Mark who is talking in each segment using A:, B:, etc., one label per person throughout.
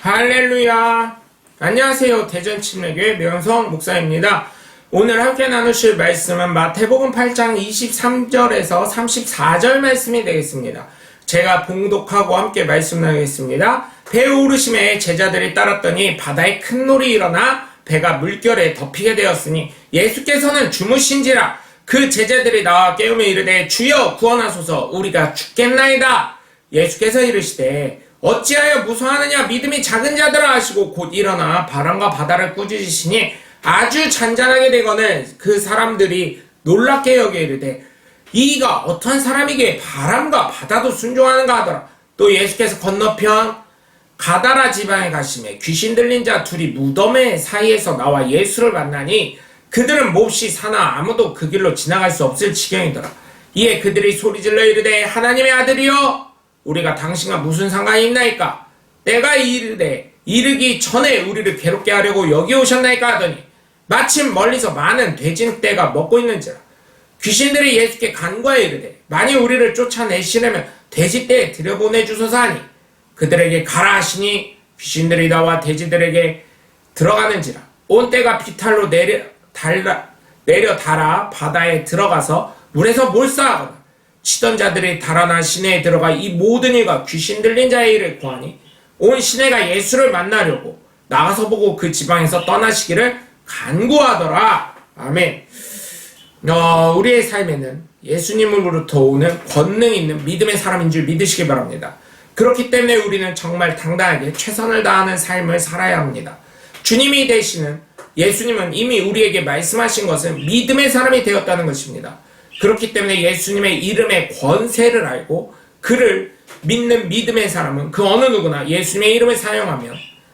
A: 할렐루야. 안녕하세요. 대전 침례교회 명성 목사입니다. 오늘 함께 나누실 말씀은 마태복음 8장 23절에서 34절 말씀이 되겠습니다. 제가 봉독하고 함께 말씀 나누겠습니다. 배 오르심에 제자들이 따랐더니 바다에 큰 놀이 일어나 배가 물결에 덮이게 되었으니 예수께서는 주무신지라 그 제자들이 나와 깨우며 이르되 주여 구원하소서 우리가 죽겠나이다. 예수께서 이르시되 어찌하여 무서워하느냐? 믿음이 작은 자들아 하시고 곧 일어나 바람과 바다를 꾸짖으시니 아주 잔잔하게 되거늘 그 사람들이 놀랍게 여겨 이르되 이가 어떠한 사람이기에 바람과 바다도 순종하는가 하더라. 또 예수께서 건너편 가다라 지방에 가심에 귀신 들린 자 둘이 무덤의 사이에서 나와 예수를 만나니 그들은 몹시 사나 아무도 그 길로 지나갈 수 없을 지경이더라. 이에 그들이 소리질러 이르되 하나님의 아들이여 우리가 당신과 무슨 상관이 있나이까? 내가 이르되 이르기 전에 우리를 괴롭게 하려고 여기 오셨나이까 하더니 마침 멀리서 많은 돼지떼가 먹고 있는지라 귀신들이 예수께 간과해 이르되 만일 우리를 쫓아내시려면 돼지떼에 들여보내 주소서 하니 그들에게 가라 하시니 귀신들이 나와 돼지들에게 들어가는지라 온 떼가 비탈로 내려 달라 내려 달아 바다에 들어가서 물에서 몰사하거나 치던 자들이 달아나 시내에 들어가 이 모든 일과 귀신 들린 자의 일을 구하니 온 시내가 예수를 만나려고 나가서 보고 그 지방에서 떠나시기를 간구하더라. 아멘. 어, 우리의 삶에는 예수님으로부터 오는 권능 있는 믿음의 사람인 줄 믿으시기 바랍니다. 그렇기 때문에 우리는 정말 당당하게 최선을 다하는 삶을 살아야 합니다. 주님이 되시는 예수님은 이미 우리에게 말씀하신 것은 믿음의 사람이 되었다는 것입니다. 그렇기 때문에 예수님의 이름의 권세를 알고 그를 믿는 믿음의 사람은 그 어느 누구나 예수님의 이름을 사용하며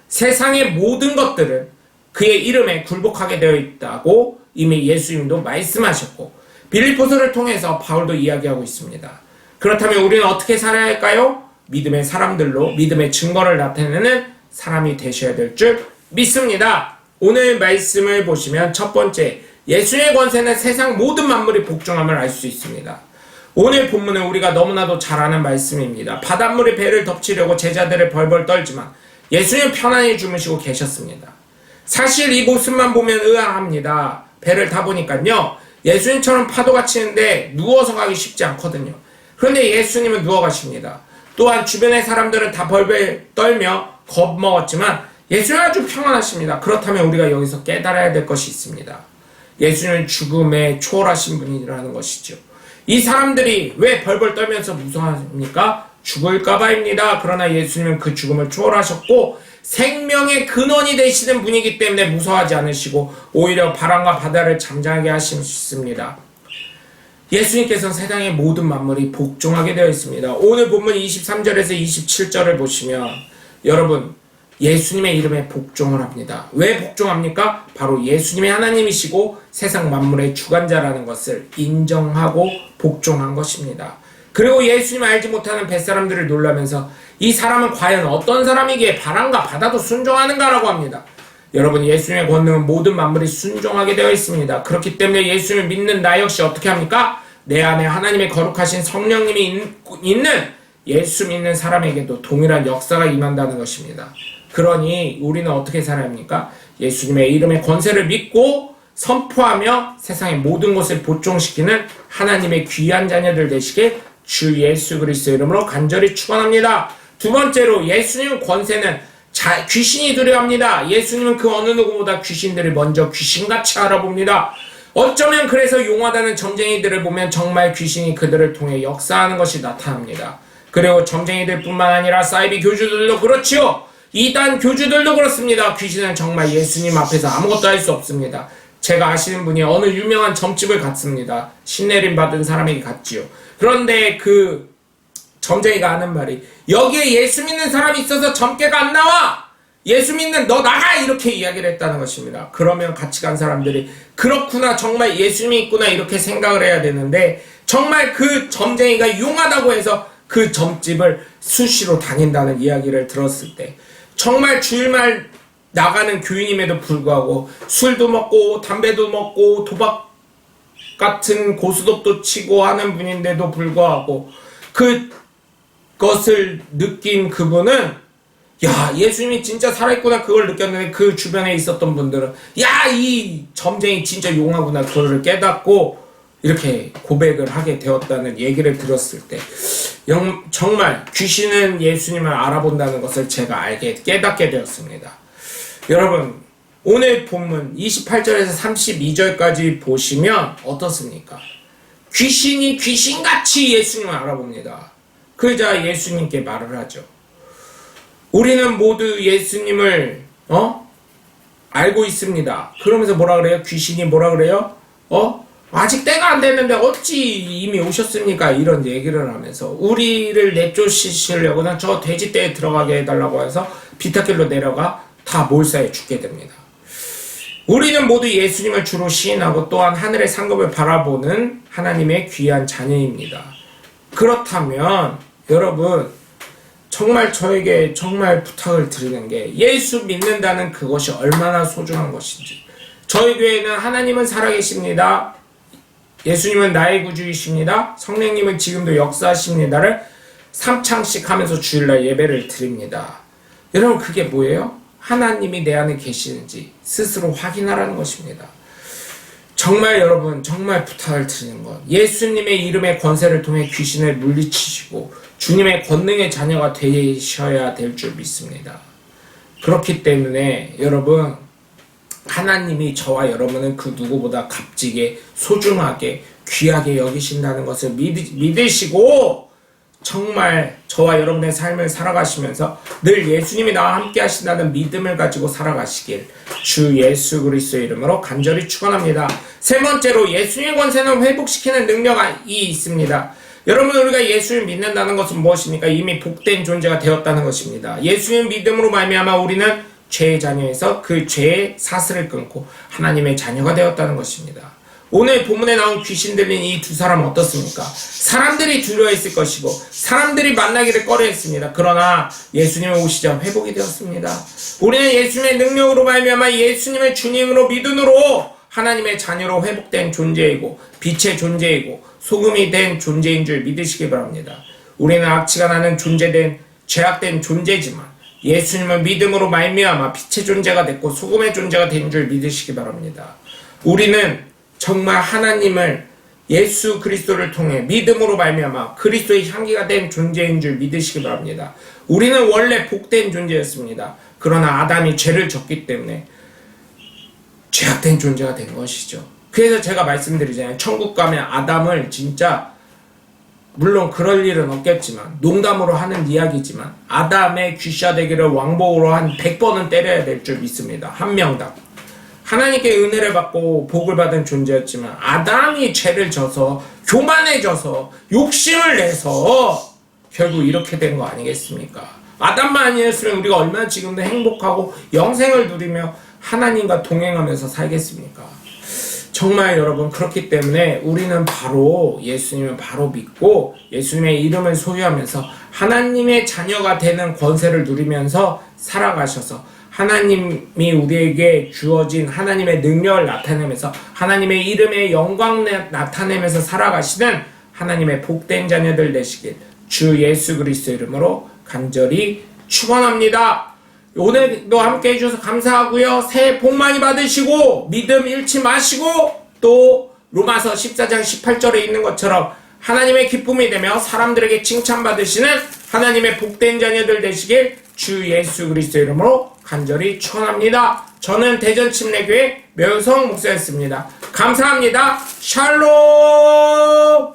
A: 세상의 모든 것들을 그의 이름에 굴복하게 되어 있다고 이미 예수님도 말씀하셨고 빌리포스를 통해서 바울도 이야기하고 있습니다. 그렇다면 우리는 어떻게 살아야 할까요? 믿음의 사람들로 믿음의 증거를 나타내는 사람이 되셔야 될 줄 믿습니다. 오늘 말씀을 보시면 첫 번째 예수의 권세는 세상 모든 만물이 복종함을 알 수 있습니다. 오늘 본문은 우리가 너무나도 잘 아는 말씀입니다. 바닷물이 배를 덮치려고 제자들을 벌벌 떨지만 예수님 편안히 주무시고 계셨습니다. 사실 이 모습만 보면 의아합니다. 배를 타보니까요. 예수님처럼 파도가 치는데 누워서 가기 쉽지 않거든요. 그런데 예수님은 누워 가십니다. 또한 주변의 사람들은 다 벌벌 떨며 겁먹었지만 예수님은 아주 평안하십니다. 그렇다면 우리가 여기서 깨달아야 될 것이 있습니다. 예수님은 죽음에 초월하신 분이라는 것이죠. 이 사람들이 왜 벌벌 떨면서 무서워합니까? 죽을까봐입니다. 그러나 예수님은 그 죽음을 초월하셨고 생명의 근원이 되시는 분이기 때문에 무서워하지 않으시고 오히려 바람과 바다를 잠잠하게 하십니다. 예수님께서는 세상의 모든 만물이 복종하게 되어 있습니다. 오늘 본문 23절에서 27절을 보시면 여러분 예수님의 이름에 복종을 합니다. 왜 복종합니까? 바로 예수님의 하나님이시고 세상 만물의 주관자라는 것을 인정하고 복종한 것입니다. 그리고 예수님 알지 못하는 뱃사람들을 놀라면서 이 사람은 과연 어떤 사람이기에 바람과 바다도 순종하는가라고 합니다. 여러분 예수님의 권능은 모든 만물이 순종하게 되어 있습니다. 그렇기 때문에 예수님을 믿는 나 역시 어떻게 합니까? 내 안에 하나님의 거룩하신 성령님이 있는 예수 믿는 사람에게도 동일한 역사가 임한다는 것입니다. 그러니 우리는 어떻게 살아야 합니까? 예수님의 이름의 권세를 믿고 선포하며 세상의 모든 것을 보존시키는 하나님의 귀한 자녀들 되시길 주 예수 그리스도 이름으로 간절히 축원합니다. 두 번째로 예수님 권세는 자, 귀신이 두려워합니다. 예수님은 그 어느 누구보다 귀신들을 먼저 귀신같이 알아봅니다. 어쩌면 그래서 용하다는 점쟁이들을 보면 정말 귀신이 그들을 통해 역사하는 것이 나타납니다. 그리고 점쟁이들 뿐만 아니라 사이비 교주들도 그렇지요. 이단 교주들도 그렇습니다. 귀신은 정말 예수님 앞에서 아무것도 할 수 없습니다. 제가 아시는 분이 어느 유명한 점집을 갔습니다. 신내림 받은 사람에게 갔지요. 그런데 그 점쟁이가 하는 말이 여기에 예수 믿는 사람이 있어서 점괘가 안 나와! 예수 믿는 너 나가! 이렇게 이야기를 했다는 것입니다. 그러면 같이 간 사람들이 그렇구나 정말 예수님이 있구나 이렇게 생각을 해야 되는데 정말 그 점쟁이가 용하다고 해서 그 점집을 수시로 다닌다는 이야기를 들었을 때 정말 주일날 나가는 교인임에도 불구하고 술도 먹고 담배도 먹고 도박 같은 고스톱도 치고 하는 분인데도 불구하고 그것을 느낀 그분은 야, 예수님이 진짜 살아있구나, 그걸 느꼈는데, 그 주변에 있었던 분들은, 야, 이 점쟁이 진짜 용하구나, 그거를 깨닫고, 이렇게 고백을 하게 되었다는 얘기를 들었을 때, 영, 정말 귀신은 예수님을 알아본다는 것을 제가 알게, 깨닫게 되었습니다. 여러분, 오늘 본문 28절에서 32절까지 보시면 어떻습니까? 귀신이 귀신같이 예수님을 알아봅니다. 그러자 예수님께 말을 하죠. 우리는 모두 예수님을 어 알고 있습니다. 그러면서 뭐라 그래요? 귀신이 뭐라 그래요? 어 아직 때가 안 됐는데 어찌 이미 오셨습니까? 이런 얘기를 하면서 우리를 내쫓으시려고는 저 돼지 떼에 들어가게 해달라고 해서 비타길로 내려가 다 몰사해 죽게 됩니다. 우리는 모두 예수님을 주로 시인하고 또한 하늘의 상급을 바라보는 하나님의 귀한 자녀입니다. 그렇다면 여러분 정말 저에게 정말 부탁을 드리는 게 예수 믿는다는 그것이 얼마나 소중한 것인지 저희 교회는 하나님은 살아계십니다. 예수님은 나의 구주이십니다. 성령님은 지금도 역사하십니다를 3창씩 하면서 주일날 예배를 드립니다. 여러분 그게 뭐예요? 하나님이 내 안에 계시는지 스스로 확인하라는 것입니다. 정말 여러분 정말 부탁을 드리는 것 예수님의 이름의 권세를 통해 귀신을 물리치시고 주님의 권능의 자녀가 되셔야 될 줄 믿습니다. 그렇기 때문에 여러분 하나님이 저와 여러분은 그 누구보다 값지게 소중하게 귀하게 여기신다는 것을 믿, 믿으시고 정말 저와 여러분의 삶을 살아가시면서 늘 예수님이 나와 함께 하신다는 믿음을 가지고 살아가시길 주 예수 그리스도의 이름으로 간절히 축원합니다. 세 번째로 예수님의 권세는 회복시키는 능력이 있습니다. 여러분 우리가 예수를 믿는다는 것은 무엇입니까? 이미 복된 존재가 되었다는 것입니다. 예수님 믿음으로 말미암아 우리는 죄의 자녀에서 그 죄의 사슬을 끊고 하나님의 자녀가 되었다는 것입니다. 오늘 본문에 나온 귀신 들린 이 두 사람은 어떻습니까? 사람들이 두려워했을 것이고 사람들이 만나기를 꺼려했습니다. 그러나 예수님이 오시자 회복이 되었습니다. 우리는 예수님의 능력으로 말미암아 예수님을 주님으로 믿음으로 하나님의 자녀로 회복된 존재이고 빛의 존재이고 소금이 된 존재인 줄 믿으시기 바랍니다. 우리는 악취가 나는 존재된 죄악된 존재지만 예수님을 믿음으로 말미암아 빛의 존재가 됐고 소금의 존재가 된 줄 믿으시기 바랍니다. 우리는 정말 하나님을 예수 그리스도를 통해 믿음으로 말미암아 그리스도의 향기가 된 존재인 줄 믿으시기 바랍니다. 우리는 원래 복된 존재였습니다. 그러나 아담이 죄를 졌기 때문에 죄악된 존재가 된 것이죠. 그래서 제가 말씀드리잖아요. 천국 가면 아담을 진짜 물론 그럴 일은 없겠지만 농담으로 하는 이야기지만 아담의 귀샤되기를 왕복으로 한 100번은 때려야 될 줄 믿습니다. 한 명당. 하나님께 은혜를 받고 복을 받은 존재였지만 아담이 죄를 져서 교만해져서 욕심을 내서 결국 이렇게 된 거 아니겠습니까? 아담만 아니었으면 우리가 얼마나 지금도 행복하고 영생을 누리며 하나님과 동행하면서 살겠습니까? 정말 여러분 그렇기 때문에 우리는 바로 예수님을 바로 믿고 예수님의 이름을 소유하면서 하나님의 자녀가 되는 권세를 누리면서 살아가셔서 하나님이 우리에게 주어진 하나님의 능력을 나타내면서 하나님의 이름의 영광 나타내면서 살아가시는 하나님의 복된 자녀들 되시길 주 예수 그리스도 이름으로 간절히 축원합니다. 오늘도 함께 해주셔서 감사하고요. 새해 복 많이 받으시고 믿음 잃지 마시고 또 로마서 14장 18절에 있는 것처럼 하나님의 기쁨이 되며 사람들에게 칭찬받으시는 하나님의 복된 자녀들 되시길 주 예수 그리스도 이름으로 간절히 축원합니다. 저는 대전 침례교회 명성 목사였습니다. 감사합니다. 샬롬